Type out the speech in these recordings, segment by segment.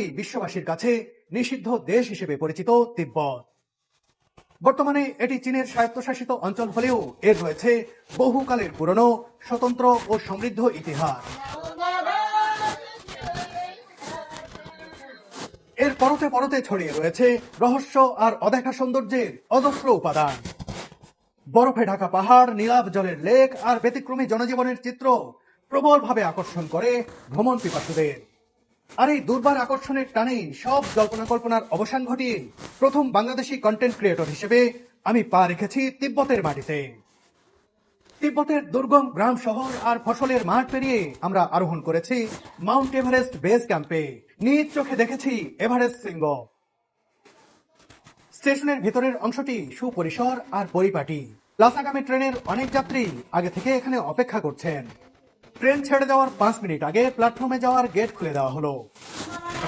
বরাবরই বিশ্ববাসীর কাছে নিষিদ্ধ দেশ হিসেবে পরিচিত তিব্বত। বর্তমানে এটি চীনের স্বায়ত্তশাসিত অঞ্চল হলেও এর রয়েছে বহুকালের পুরনো স্বতন্ত্র ও সমৃদ্ধ ইতিহাস। এর পরতে পরতে ছড়িয়ে রয়েছে রহস্য আর অদেখা সৌন্দর্যের অজস্র উপাদান। বরফে ঢাকা পাহাড়, নীলাভ জলের লেক আর ব্যতিক্রমী জনজীবনের চিত্র প্রবলভাবে আকর্ষণ করে ভ্রমণ পিপাসুদের। আর এই দুর্বার আকর্ষণের টানেই সব জল্পনা কল্পনার অবসান ঘটিয়ে প্রথম বাংলাদেশি কন্টেন্ট ক্রিয়েটর হিসেবে আমি পা রেখেছি তিব্বতের মাটিতে। তিব্বতের দুর্গম গ্রাম শহর আর ফসলের মাঠ পেরিয়ে আমরা আরোহণ করেছি মাউন্ট এভারেস্ট বেস ক্যাম্পে। নিজ চোখে দেখেছি এভারেস্ট শৃঙ্গ। স্টেশনের ভেতরের অংশটি সুপরিসর আর পরিপাটি। লাসাগামী ট্রেনের অনেক যাত্রী আগে থেকে এখানে অপেক্ষা করছেন। ট্রেন ছেড়ে যাওয়ার পাঁচ মিনিট আগে প্ল্যাটফর্মে যাওয়ার গেট খুলে দেওয়া হলো।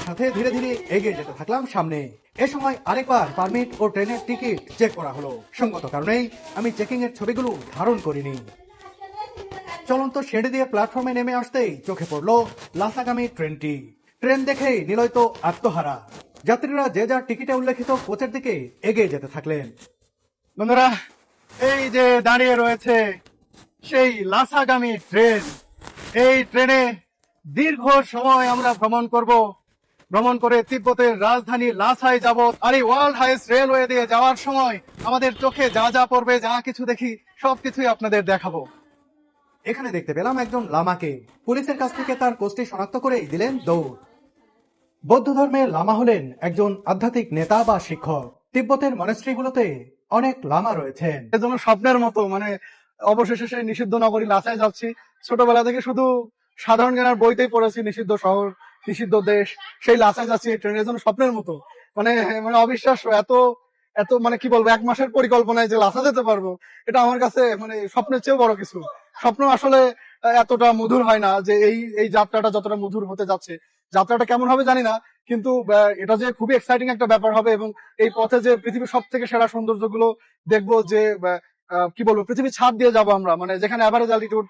সাথে ধীরে ধীরে এগিয়ে যেতে থাকলাম সামনে। এ সময় আরেকবার পারমিট ও ট্রেনের টিকিট চেক করা হলো। সঙ্গত কারণেই আমি চেকিং এর ছবিগুলো ধারণ করিনি। চলন্ত সিঁড়ি দিয়ে প্ল্যাটফর্মে নেমে আসতেই চোখে পড়ল লাসাগামী ট্রেনটি। ট্রেন দেখেই নিলয় তো আত্মহারা। যাত্রীরা যে যার টিকিটে উল্লেখিত কোচের দিকে এগিয়ে যেতে থাকলেন। বন্ধুরা এই যে দাঁড়িয়ে রয়েছে সেই লাসাগামী ট্রেন। এই ট্রেনে দীর্ঘ সময় আমরা ভ্রমণ করব। ভ্রমণ করে তিব্বতের রাজধানী লাসায় যাব। আর এই ওয়ার্ল্ড হাইস্ট রেলওয়ে দিয়ে যাওয়ার সময় আমাদের চোখে যা যা পড়বে, যা কিছু দেখি, সবকিছুই আপনাদের দেখাবো। এখানে দেখতে পেলাম একজন লামাকে। পুলিশের কাছ থেকে তার কোষ্টি শনাক্ত করে দিলেন দৌড়। বৌদ্ধ ধর্মের লামা হলেন একজন আধ্যাত্মিক নেতা বা শিক্ষক। তিব্বতের মনেস্ট্রিগুলোতে অনেক লামা রয়েছেন। যেন স্বপ্নের মতো মানে অবশেষে সেই নিষিদ্ধ নগরী লাসায় যাচ্ছি। ছোটবেলা থেকে শুধু সাধারণ জ্ঞানের বইতেই পড়েছি, নিষিদ্ধ শহর, নিষিদ্ধ দেশ, সেই লাসায় যাচ্ছি এই ট্রেনের জন্য স্বপ্নের মতো। মানে মানে অবিশ্বাস্য এত এত মানে কি বলব, এক মাসের পরিকল্পনায় যে লাসা যেতে পারব, এটা আমার কাছে মানে স্বপ্নের চেয়েও বড় কিছু। স্বপ্ন আসলে এতটা মধুর হয় না যে এই এই যাত্রাটা যতটা মধুর হতে যাচ্ছে। যাত্রাটা কেমন হবে জানি না, কিন্তু এটা যে খুবই এক্সাইটিং একটা ব্যাপার হবে এবং এই পথে যে পৃথিবীর সব থেকে সেরা সৌন্দর্যগুলো দেখব যে কি বলব, পৃথিবীর ছাদ দিয়ে যাব আমরা মানে যেখানে অ্যাভারেজ অ্যালটিটিউড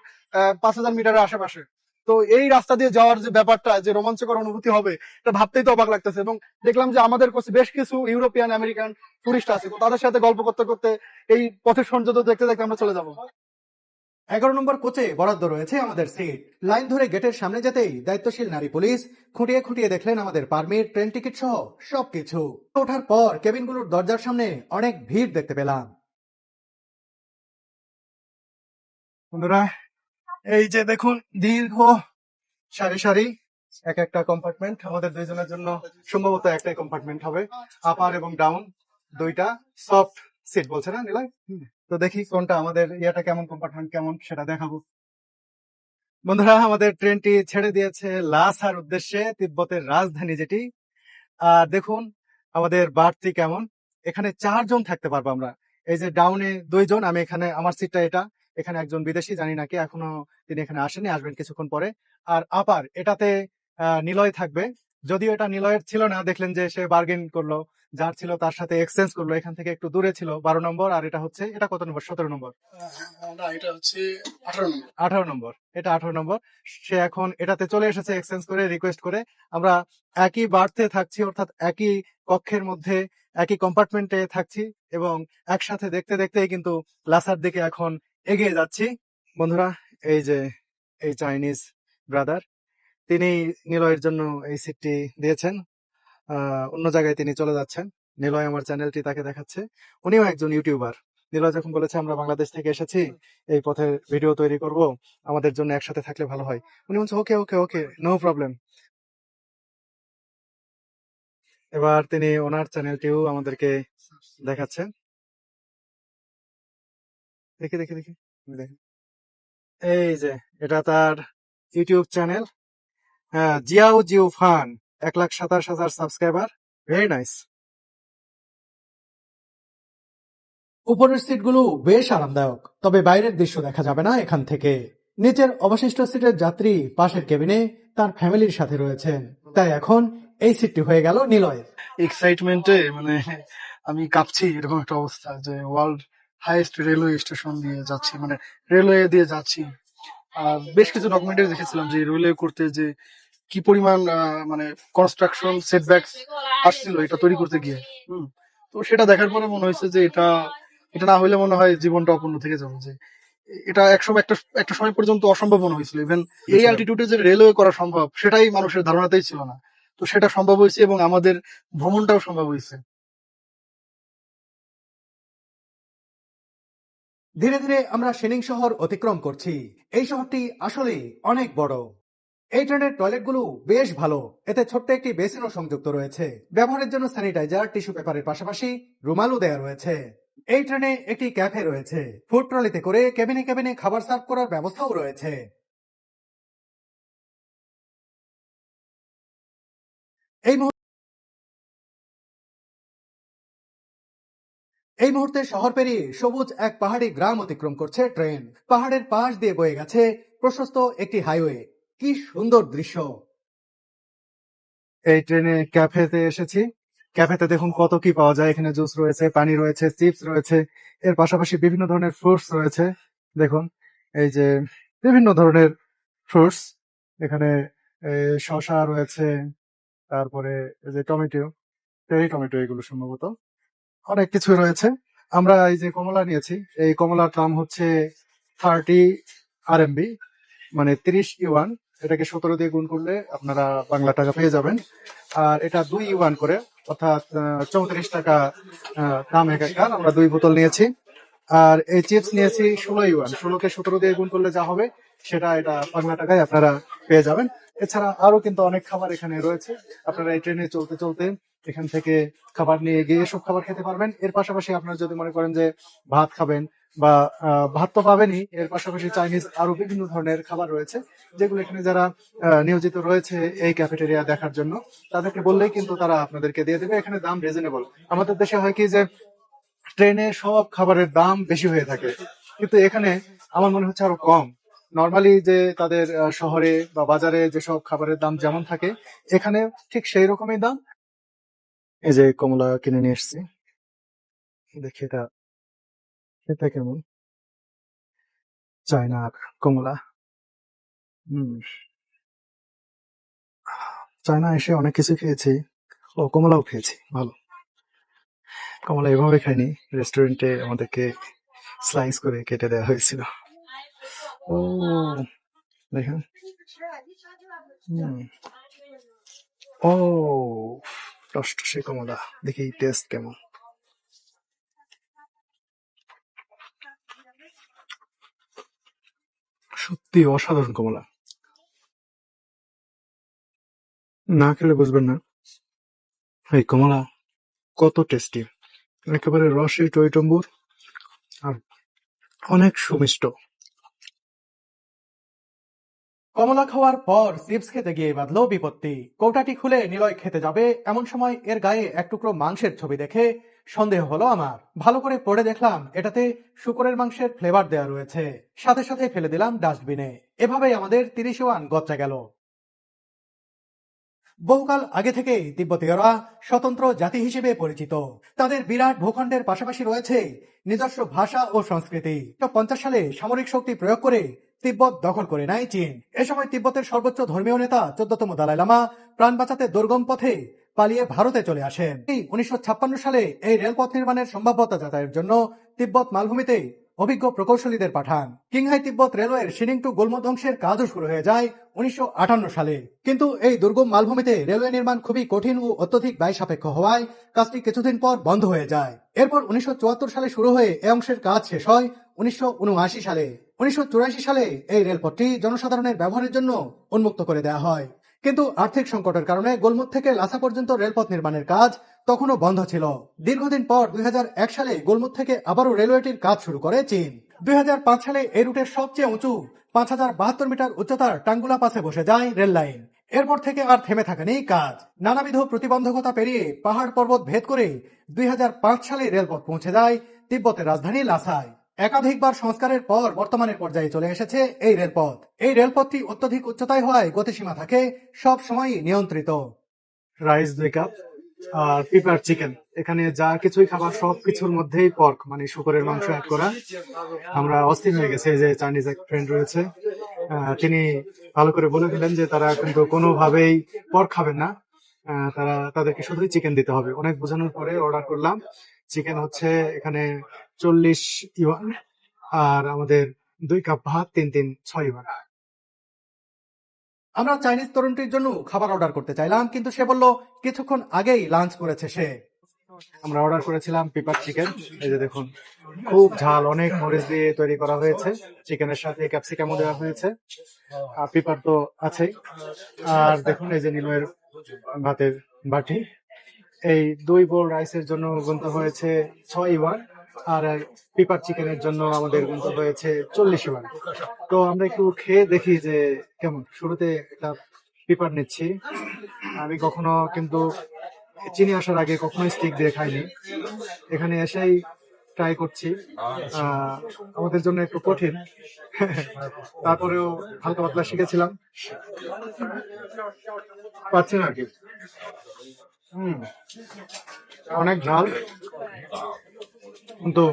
পাঁচ হাজার মিটারের আশেপাশে। তো এই রাস্তা দিয়ে যাওয়ার যে ব্যাপারটা, যে রোমাঞ্চকর অনুভূতি হবে, এটা ভাবতেই তো অবাক লাগতেছে। এবং দেখলাম যে আমাদের কাছে বেশ কিছু ইউরোপিয়ান, আমেরিকান টুরিস্ট আছে। তো তাদের সাথে গল্প করতে করতে এই পথের সৌন্দর্য দেখতে দেখতে আমরা চলে যাব। এগারো নম্বর কোচে বরাদ্দ রয়েছে আমাদের সিট। লাইন ধরে গেটের সামনে যেতেই দায়িত্বশীল নারী পুলিশ খুঁটিয়ে খুঁটিয়ে দেখলেন আমাদের পারমিট, ট্রেন টিকিট সহ সবকিছু। ওঠার পর কেবিনগুলোর দরজার সামনে অনেক ভিড় দেখতে পেলাম। বন্ধুরা, এই যে দেখুন, দীর্ঘ সারি সারি এক একটা কম্পার্টমেন্ট আমাদের দুইজনের জন্য সম্ভবত একটাই কম্পার্টমেন্ট হবে আপার এবং ডাউন দুইটা সফট সিট বলছে না নিলয়? তো দেখি কোনটা আমাদের ইয়েটা কেমন কম্পার্টমেন্ট কেমন, সেটা দেখাবো। বন্ধুরা, আমাদের ট্রেনটি ছেড়ে দিয়েছে লাসার উদ্দেশ্যে, তিব্বতের রাজধানী যেটি। আর দেখুন, আমাদের বাড়তি কেমন, এখানে চারজন থাকতে পারব আমরা। এই যে ডাউনে দুইজন, আমি এখানে আমার সিটটা এটা। এখানে একজন বিদেশি জানি নাকি এখনও তিনি এখানে আসেনি আসবেন কিছুক্ষণ পরে। আর আপার এটাতে নিলয় থাকবে। যদিও এটা নিলয়ের ছিল না দেখলেন যে সে বার্গেন করল যার ছিল তার সাথে এক্সচেঞ্জ করল এখান থেকে একটু দূরে ছিল বারো নম্বর আর এটা হচ্ছে এটা কত নম্বর? সতেরো নম্বর। না এটা হচ্ছে আঠারো নম্বর। আঠারো নম্বর এটা আঠারো নম্বর। সে এখন এটাতে চলে এসেছে এক্সচেঞ্জ করে রিকোয়েস্ট করে। আমরা একই বার্থে থাকছি অর্থাৎ একই কক্ষের মধ্যে একই কম্পার্টমেন্টে থাকছি এবং একসাথে দেখতে দেখতেই কিন্তু লাসার দিকে এখন এগিয়ে যাচ্ছি। বন্ধুরা, এই যে, এই চাইনিজ ব্রাদার, তিনি নিলয়ের জন্য এই সিটটি দিয়েছেন। অন্য জায়গায় তিনি চলে যাচ্ছেন। নিলয় আমার চ্যানেলটি তাকে দেখাচ্ছে। উনিও একজন ইউটিউবার। নিলয় যখন বলেছে, আমরা বাংলাদেশ থেকে এসেছি, এই পথে ভিডিও তৈরি করব, আমাদের জন্য একসাথে থাকলে ভালো হয়। উনি বলছে, ওকে ওকে ওকে, নো প্রবলেম। এবার তিনি ওনার চ্যানেলটিও আমাদেরকে দেখাচ্ছেন। দেখি দেখি দেখি। এই যে, এটা তার ইউটিউব চ্যানেল জিয়াও জিও ফান এক লাখ সাতাশ হাজার সাবস্ক্রাইবার ভেরি নাইস উপরের সিটগুলো বেশ আরামদায়ক, তবে বাইরের দৃশ্য দেখা যাবে না এখান থেকে। নিচের অবশিষ্ট সিটের যাত্রী পাশের কেবিনে তার ফ্যামিলির সাথে রয়েছেন। তাই এখন এই সিটটি হয়ে গেল নিলয়ের। এক্সাইটমেন্টে মানে আমি কাঁপছি, এরকম একটা অবস্থা যে ওয়ার্ল্ড হাইয়েস্ট রেলওয়ে স্টেশন দিয়ে যাচ্ছি মানে রেলওয়ে দিয়ে যাচ্ছি। আর বেশ কিছু ডকুমেন্টারি দেখেছিলাম যে রেলওয়ে করতে যে কি পরিমাণ মানে কনস্ট্রাকশন সেটব্যাক আসছিল এটা তৈরি করতে গিয়ে। হুম তো সেটা দেখার পরে মনে হয়েছে যে এটা এটা না হলে মনে হয় জীবনটা অপূর্ণ থেকে যাবে যে এটা একসময় একটা একটা সময় পর্যন্ত অসম্ভব মনে হয়েছিল। ইভেন এই অ্যালটিটিউডে যে রেলওয়ে করা সম্ভব সেটাই মানুষের ধারণাতেই ছিল না। তো সেটা সম্ভব হয়েছে এবং আমাদের ভ্রমণটাও সম্ভব হয়েছে। ধীরে ধীরে আমরা সেনিং শহর অতিক্রম করছি। এই শহরটি আসলে অনেক বড়। এই ট্রেনের টয়লেটগুলো বেশ ভালো। এতে ছোট্ট একটি বেসিনও সংযুক্ত রয়েছে। ব্যবহারের জন্য স্যানিটাইজার, টিস্যু পেপারের পাশাপাশি রুমালও দেওয়া রয়েছে। এই ট্রেনে একটি ক্যাফে রয়েছে। ফুড ট্রলিতে করে কেবিনে কেবিনে খাবার সার্ভ করার ব্যবস্থাও রয়েছে। এই এই মুহূর্তে শহর পেরিয়ে সবুজ এক পাহাড়ি গ্রাম অতিক্রম করছে ট্রেন। পাহাড়ের পাশ দিয়ে বয়ে গেছে প্রশস্ত একটি হাইওয়ে। কি সুন্দর দৃশ্য। এই ট্রেনে ক্যাফেতে এসেছি। ক্যাফেতে দেখুন কত কি পাওয়া যায়। এখানে জুস রয়েছে, পানি রয়েছে, চিপস রয়েছে। এর পাশাপাশি বিভিন্ন ধরনের ফ্রুটস রয়েছে। দেখুন, এই যে বিভিন্ন ধরনের ফ্রুটস। এখানে শসা রয়েছে, তারপরে যে টমেটো। টমেটো এগুলো সম্ভবত। অনেক কিছু রয়েছে। আমরা এই যে কমলা নিয়েছি, এই কমলার দাম হচ্ছে থার্টি আর মানে তিরিশ ইউয়ান। এটাকে সতেরো দিয়ে গুণ করলে আপনারা বাংলা টাকা পেয়ে যাবেন। আর এটা দুই ইউয়ান করে, অর্থাৎ চৌত্রিশ টাকা দাম এক একটা। আমরা দুই বোতল নিয়েছি। আর এই চিপস নিয়েছি ষোলো ইউয়ান। ষোলোকে সতেরো দিয়ে গুণ করলে যা হবে, সেটা এটা বাংলা টাকায় আপনারা পেয়ে যাবেন। এছাড়া আরও কিন্তু অনেক খাবার এখানে রয়েছে। আপনারা এই ট্রেনে চলতে চলতে এখান থেকে খাবার নিয়ে গিয়ে এসব খাবার খেতে পারবেন। এর পাশাপাশি আপনারা যদি মনে করেন যে ভাত খাবেন বা ভাত তো পাবেনই, এর পাশাপাশি চাইনিজ আরও বিভিন্ন ধরনের খাবার রয়েছে, যেগুলো এখানে যারা নিয়োজিত রয়েছে এই ক্যাফেটেরিয়া দেখার জন্য, তাদেরকে বললেই কিন্তু তারা আপনাদেরকে দিয়ে দেবে। এখানে দাম রিজনেবল আমাদের দেশে হয় কি যে, ট্রেনে সব খাবারের দাম বেশি হয়ে থাকে। কিন্তু এখানে আমার মনে হচ্ছে আরও কম। নর্মালি যে তাদের শহরে বা বাজারে যেসব খাবারের দাম যেমন থাকে, এখানে ঠিক সেই রকমই দাম। এই যে কমলা কিনে নিয়ে এসছি। দেখি এটা এটা কেমন? চায়না কমলা। হম। চায়না এসে অনেক কিছু খেয়েছি। ও, কমলাও খেয়েছি, ভালো। কমলা এভাবে খাইনি, রেস্টুরেন্টে আমাদেরকে স্লাইস করে কেটে দেওয়া হয়েছিল। ও, দেখেন। ও টসটসে কমলা দেখি টেস্ট কেমন? সত্যি অসাধারণ কমলা। না খেলে বুঝবেন না। এই কমলা কত টেস্টি একেবারে রসে টইটম্বুর আর অনেক সুমিষ্ট। কমলা খাওয়ার পর চিপস খেতে গিয়ে বাঁধল বিপত্তি। কৌটাটি খুলে নিলয় খেতে যাবে, এমন সময় এর গায়ে এক টুকরো মাংসের ছবি দেখে সন্দেহ হলো আমার। ভালো করে পড়ে দেখলাম, এটাতে শুকরের মাংসের ফ্লেভার দেওয়া রয়েছে। সাথে সাথে ফেলে দিলাম ডাস্টবিনে। এভাবেই আমাদের তিরিশ ওয়ান গচ্চা গেল। বহুকাল আগে থেকেই তিব্বতীয়রা স্বতন্ত্র জাতি হিসেবে পরিচিত। তাদের বিরাট ভূখণ্ডের পাশাপাশি রয়েছে নিজস্ব ভাষা ও সংস্কৃতি। পঞ্চাশ সালে সামরিক শক্তি প্রয়োগ করে তিব্বত দখল করে নেয় চীন। এ সময় তিব্বতের সর্বোচ্চ ধর্মীয় নেতা চোদ্দতম দালাই লামা প্রাণ বাঁচাতে দুর্গম পথে পালিয়ে ভারতে চলে আসেন। উনিশশো সালে এই রেলপথ নির্মাণের সম্ভাব্যতা যাতায়াতের জন্য তিব্বত মালভূমিতে অভিজ্ঞ প্রকৌশলীদের পাঠান। কিংহাই তিব্বত রেলওয়ের টু গোলমো ধ্বংসের কাজও শুরু হয়ে যায় উনিশশো সালে। কিন্তু এই দুর্গম মালভূমিতে রেলওয়ে নির্মাণ খুবই কঠিন ও অত্যধিক ব্যয় সাপেক্ষ হওয়ায় কাজটি কিছুদিন পর বন্ধ হয়ে যায়। এরপর উনিশশো চুয়াত্তর সালে শুরু হয়ে এ অংশের কাজ শেষ হয় উনিশশো উনআশি সালে। উনিশশো চুরাশি সালে এই রেলপথটি জনসাধারণের ব্যবহারের জন্য উন্মুক্ত করে দেওয়া হয়। কিন্তু আর্থিক সংকটের কারণে গোলমুখ থেকে লাসা পর্যন্ত রেলপথ নির্মাণের কাজ তখনও বন্ধ ছিল। দীর্ঘদিন পর দুই হাজার এক সালে গোলমুখ থেকে আবারও রেলওয়েটির কাজ শুরু করে চীন। দুই হাজার পাঁচ সালে এই রুটের সবচেয়ে উঁচু পাঁচ হাজার বাহাত্তর মিটার উচ্চতার টাঙ্গুলা পাশে বসে যায় রেল লাইন। এরপর থেকে আর থেমে থাকেনি কাজ। নানাবিধ প্রতিবন্ধকতা পেরিয়ে পাহাড় পর্বত ভেদ করে দুই হাজার পাঁচ সালে রেলপথ পৌঁছে যায় তিব্বতের রাজধানী লাসায়। একাধিকবার সংস্কারের পর বর্তমানের পর্যায়ে চলে এসেছে এই রেলপথ। এই রেলপথটি অত্যধিক উচ্চতায় হওয়ায় গতিসীমা থাকে, সব সময়ই নিয়ন্ত্রিত। রাইস দুই কাপ আর পিপার চিকেন, এখানে যা কিছুই খাবার, সব কিছুর মধ্যেই পর্ক মানে শুকরের মাংস অ্যাড করা। আমরা অস্থির হয়ে গেছে যে চাইনিজ এক ফ্রেন্ড রয়েছে তিনি ভালো করে বলে দিলেন যে তারা কিন্তু কোনোভাবেই পর খাবেন না। তারা তাদেরকে শুধুই চিকেন দিতে হবে। অনেক বোঝানোর পরে অর্ডার করলাম। চিকেন হচ্ছে এখানে চল্লিশ ইউয়ান আর আমাদের দুই কাপ ভাত, তিন তিন, ছয় ইউয়ান। আমরা চাইনিজ তরুণটির জন্য খাবার অর্ডার করতে চাইলাম, কিন্তু সে বলল, কিছুক্ষণ আগেই লাঞ্চ করেছে সে। আমরা অর্ডার করেছিলাম পেপার চিকেন এই যে দেখুন, খুব ঝাল, অনেক মরিচ দিয়ে তৈরি করা হয়েছে। চিকেনের সাথে ক্যাপসিকামও দেওয়া হয়েছে। আর পেপার তো আছেই। আর দেখুন, এই যে নীলয়ের ভাতের বাটি। এই দুই বোল রাইসের জন্য গুনতে হয়েছে ছয় ইওয়ান আর পেপার চিকেনের জন্য আমাদের হয়েছে চল্লিশ ইওয়ান তো আমরা একটু খেয়ে দেখি যে কেমন। শুরুতে একটা পেপার নিচ্ছি। আমি কখনো কিন্তু চিনি আসার আগে কখনোই স্টিক দিয়ে খাইনি। এখানে এসেই ট্রাই করছি। আমাদের জন্য একটু কঠিন। তারপরেও হালকা পাতলা শিখেছিলাম। পাচ্ছি না কি? অনেক ঝাল। কিন্তু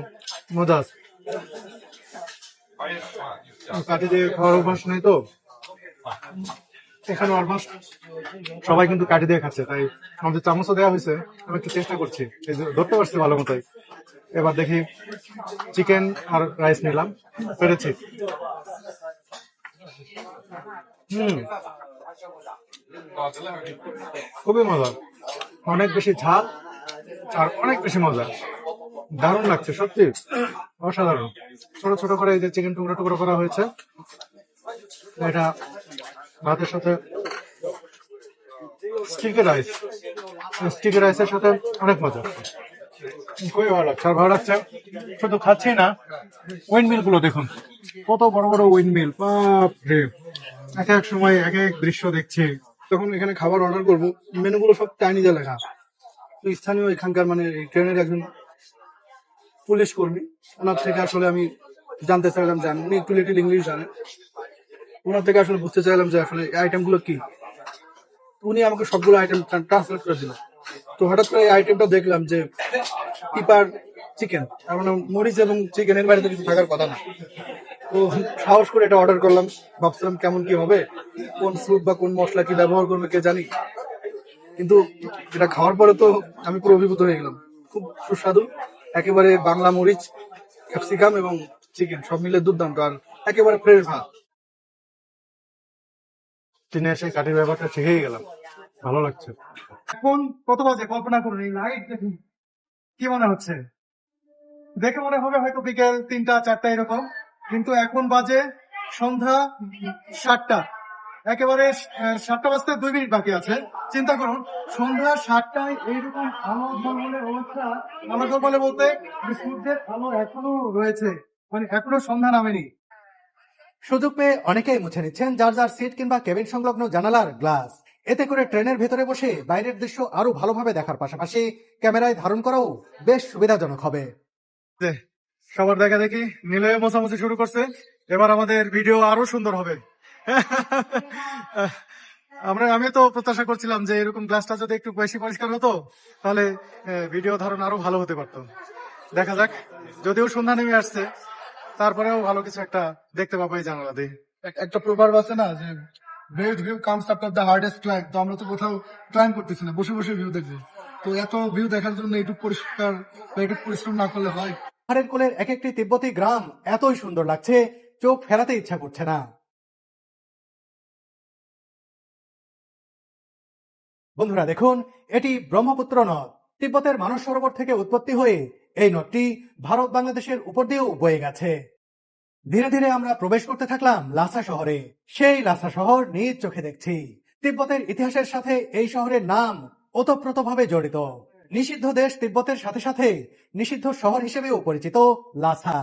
মজা আছে। কাঠি দিয়ে খাওয়ার অভ্যাস নেই তো? এখানে অলমোস্ট সবাই কিন্তু কাটি দিয়ে খাচ্ছে, তাই আমাদের চামচও দেওয়া হয়েছে। আমি একটু চেষ্টা করছি, এই যে ধরতে পারছি ভালো মতোই। এবার দেখি চিকেন আর রাইস নিলাম, পেরেছি। হুম, খুবই মজা। অনেক বেশি ঝাল আর অনেক বেশি মজা। দারুণ লাগছে, সত্যি। অসাধারণ। ছোট ছোট করে এই যে চিকেন টুকরো টুকরো করা হয়েছে, এটা ভাতের সাথে স্টিকি রাইস স্টিকি রাইসের সাথে অনেক মজা। খুবই ভালো লাগছে, আর ভালো লাগছে, শুধু খাচ্ছি না উইন্ড মিলগুলো দেখুন। কত বড় বড় উইন্ড মিল বাপ রে এক এক সময়, এক এক দৃশ্য দেখছি। তখন এখানে খাবার অর্ডার করব মেনুগুলো সব চাইনিজে লেখা। স্থানীয় এখানকার মানে ট্রেনের একজন পুলিশ কর্মী। ওনার থেকে আসলে আমি জানতে চাইলাম যে উনি একটু লিটিল ইংলিশ জানেন ওনার থেকে আসলে বুঝতে চাইলাম যে আসলে আইটেমগুলো কি। তো উনি আমাকে সবগুলো আইটেম ট্রান্সলেট করে দিল। তো হঠাৎ করে এই আইটেমটা দেখলাম যে পিপার চিকেন তার মানে মরিচ এবং চিকেনের বাড়িতে কিছু থাকার কথা না। তো সাহস করে এটা অর্ডার করলাম। ভাবছিলাম কেমন কি হবে, কোন স্যুপ বা কোন মশলা কি ব্যবহার করবে কে জানি। কিন্তু এটা খাওয়ার পরে তো আমি পুরো অভিভূত হয়ে গেলাম। খুব সুস্বাদু। একেবারে বাংলা মরিচ ক্যাপসিকাম এবং চিকেন সব মিলে দুর্দান্ত আর একেবারে ফ্রেশ ভাত। ট্রেনে এসে কাঠির ব্যাপারটা শিখেই গেলাম। ভালো লাগছে। এখন কত বাজে? কল্পনা করুন এই লাইট দেখুন কি মনে হচ্ছে? দেখে মনে হবে হয়তো বিকেল তিনটা চারটা এরকম। কিন্তু এখন বাজে সন্ধ্যা সাতটা। একেবারে সাতটা বাজতে দুই মিনিট বাকি আছে। চিন্তা করুন, সন্ধ্যা সাতটায় এইরকম আলো ঝলমলে অবস্থা আলো ঝলমলে বলতে সূর্যের আলো এখনও রয়েছে মানে এখনও সন্ধ্যা নামেনি। সুযোগ পেয়ে অনেকেই মুছে নিচ্ছেন যার যার সিট কিংবা কেবিন সংলগ্ন জানালার গ্লাস। এতে করে ট্রেনের ভেতরে বসে বাইরের দৃশ্য আরও ভালোভাবে দেখার পাশাপাশি ক্যামেরায় ধারণ করাও বেশ সুবিধাজনক হবে। সবার দেখা দেখি, নিলয়ে মোছামুছি শুরু করছে। এবার আমাদের ভিডিও আরও সুন্দর হবে। আমরা আমি তো প্রত্যাশা করছিলাম যে এরকম গ্লাসটা যদি একটু বেশি পরিষ্কার হতো, তাহলে ভিডিও ধারণ আরও ভালো হতে পারতো। দেখা যাক, যদিও সন্ধ্যা নেমে আসছে, তারপরেও ভালো কিছু একটা দেখতে পাবো এই জানালা দিয়ে একটা প্রভাব আছে না যে great view comes after the hardest climb তো আমরা তো কোথাও ক্লাইম করতেছি না, বসে বসে ভিউ দেখব। তো এত ভিউ দেখার জন্য একটু পরিষ্কার একটু পরিশ্রম না করলে হয়? পাহাড়ের কোলের এক একটি তিব্বতী গ্রাম এতই সুন্দর লাগছে, চোখ ফেরাতে ইচ্ছা করছে না। বন্ধুরা, দেখুন, এটি ব্রহ্মপুত্র নদ। তিব্বতের মানস সরোবর থেকে উৎপত্তি হয়ে এই নদটি ভারত বাংলাদেশের উপর দিয়েও বয়ে গেছে। ধীরে ধীরে আমরা প্রবেশ করতে থাকলাম লাসা শহরে। সেই লাসা শহর নিজ চোখে দেখছি। তিব্বতের ইতিহাসের সাথে এই শহরের নাম ওতপ্রোতভাবে জড়িত। নিষিদ্ধ দেশ তিব্বতের সাথে সাথে নিষিদ্ধ শহর হিসেবেও পরিচিত লাসা।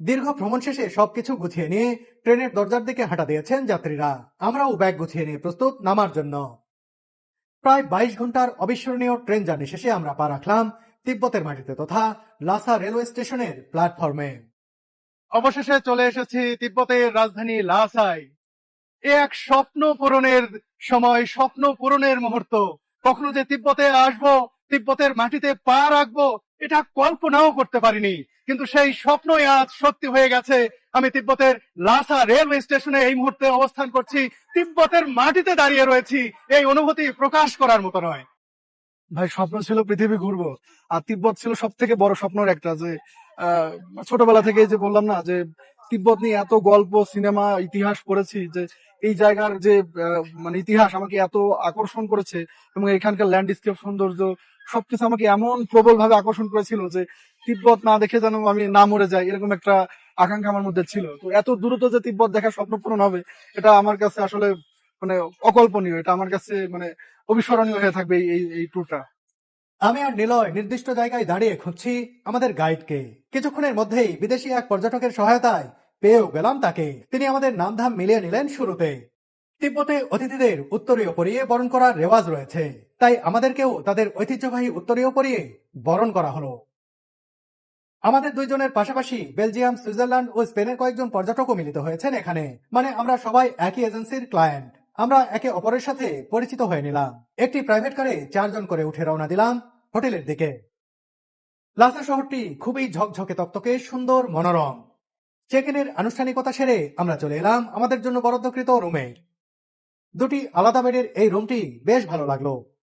দীর্ঘ ভ্রমণ শেষে সবকিছু গুছিয়ে নিয়ে ট্রেনের দরজার দিকে হাঁটা দিয়েছেন যাত্রীরা। আমরাও ব্যাগ গুছিয়ে নিয়ে প্রস্তুত নামার জন্য। প্রায় বাইশ ঘণ্টার অবিস্মরণীয় ট্রেন জার্নি শেষে আমরা পা রাখলাম তিব্বতের মাটিতে তথা লাসা রেলওয়ে স্টেশনের প্ল্যাটফর্মে। অবশেষে চলে এসেছি তিব্বতের রাজধানী লাসায় এ এক স্বপ্ন পূরণের সময়, স্বপ্ন পূরণের মুহূর্ত। কখনো যে তিব্বতে আসব, তিব্বতের মাটিতে পা রাখব, এটা কল্পনাও করতে পারিনি। কিন্তু সেই স্বপ্নই আজ সত্যি হয়ে গেছে। আমি তিব্বতের লাসা রেলওয়ে স্টেশনে এই মুহূর্তে অবস্থান করছি। তিব্বতের মাটিতে দাঁড়িয়ে রয়েছি। এই অনুভূতি প্রকাশ করার মতো নয়। ভাই, স্বপ্ন ছিল পৃথিবী ঘুরবো। আর তিব্বত ছিল সব থেকে বড় স্বপ্নের একটা যে ছোটবেলা থেকে যে বললাম না যে তিব্বত নিয়ে এত গল্প, সিনেমা, ইতিহাস পড়েছি যে এই জায়গার যে মানে ইতিহাস আমাকে এত আকর্ষণ করেছে এবং এখানকার ল্যান্ডস্কেপ সৌন্দর্য সবকিছু আমাকে এমন প্রবল ভাবে আকর্ষণ করেছিল যে তিব্বত না দেখে যেন আমি না মরে যাই, এরকম একটা আকাঙ্ক্ষা আমার মধ্যে ছিল। তো এত দ্রুত যে তিব্বত দেখার স্বপ্ন পূরণ হবে, এটা আমার কাছে আসলে মানে অকল্পনীয়, এটা আমার কাছে মানে অবিস্মরণীয় হয়ে থাকবে এই, এই- ট্যুরটা আমি আর নিলয় নির্দিষ্ট জায়গায় দাঁড়িয়ে খুঁজছি আমাদের গাইডকে কিছুক্ষণের মধ্যেই বিদেশি এক পর্যটকের সহায়তায় পেয়েও গেলাম তাকে। তিনি আমাদের নামধাম মিলিয়ে নিলেন শুরুতে। তিব্বতে অতিথিদের উত্তরীয় পরিয়ে বরণ করার রেওয়াজ রয়েছে। তাই আমাদেরকেও তাদের ঐতিহ্যবাহী উত্তরীয় পরিয়ে বরণ করা হলো। আমাদের দুইজনের পাশাপাশি বেলজিয়াম, সুইজারল্যান্ড ও স্পেনের কয়েকজন পর্যটকও মিলিত হয়েছেন এখানে। মানে আমরা সবাই একই এজেন্সির ক্লায়েন্ট। আমরা একে অপরের সাথে পরিচিত হয়ে নিলাম। একটি প্রাইভেট কারে চারজন করে উঠে রওনা দিলাম হোটেলের দিকে। লাসা শহরটি খুবই ঝকঝকে তক্তকে, সুন্দর, মনোরম। চেকেনের আনুষ্ঠানিকতা সেরে আমরা চলে এলাম আমাদের জন্য বরাদ্দকৃত রুমে। দুটি আলাদা বেডের এই রুমটি বেশ ভালো লাগল।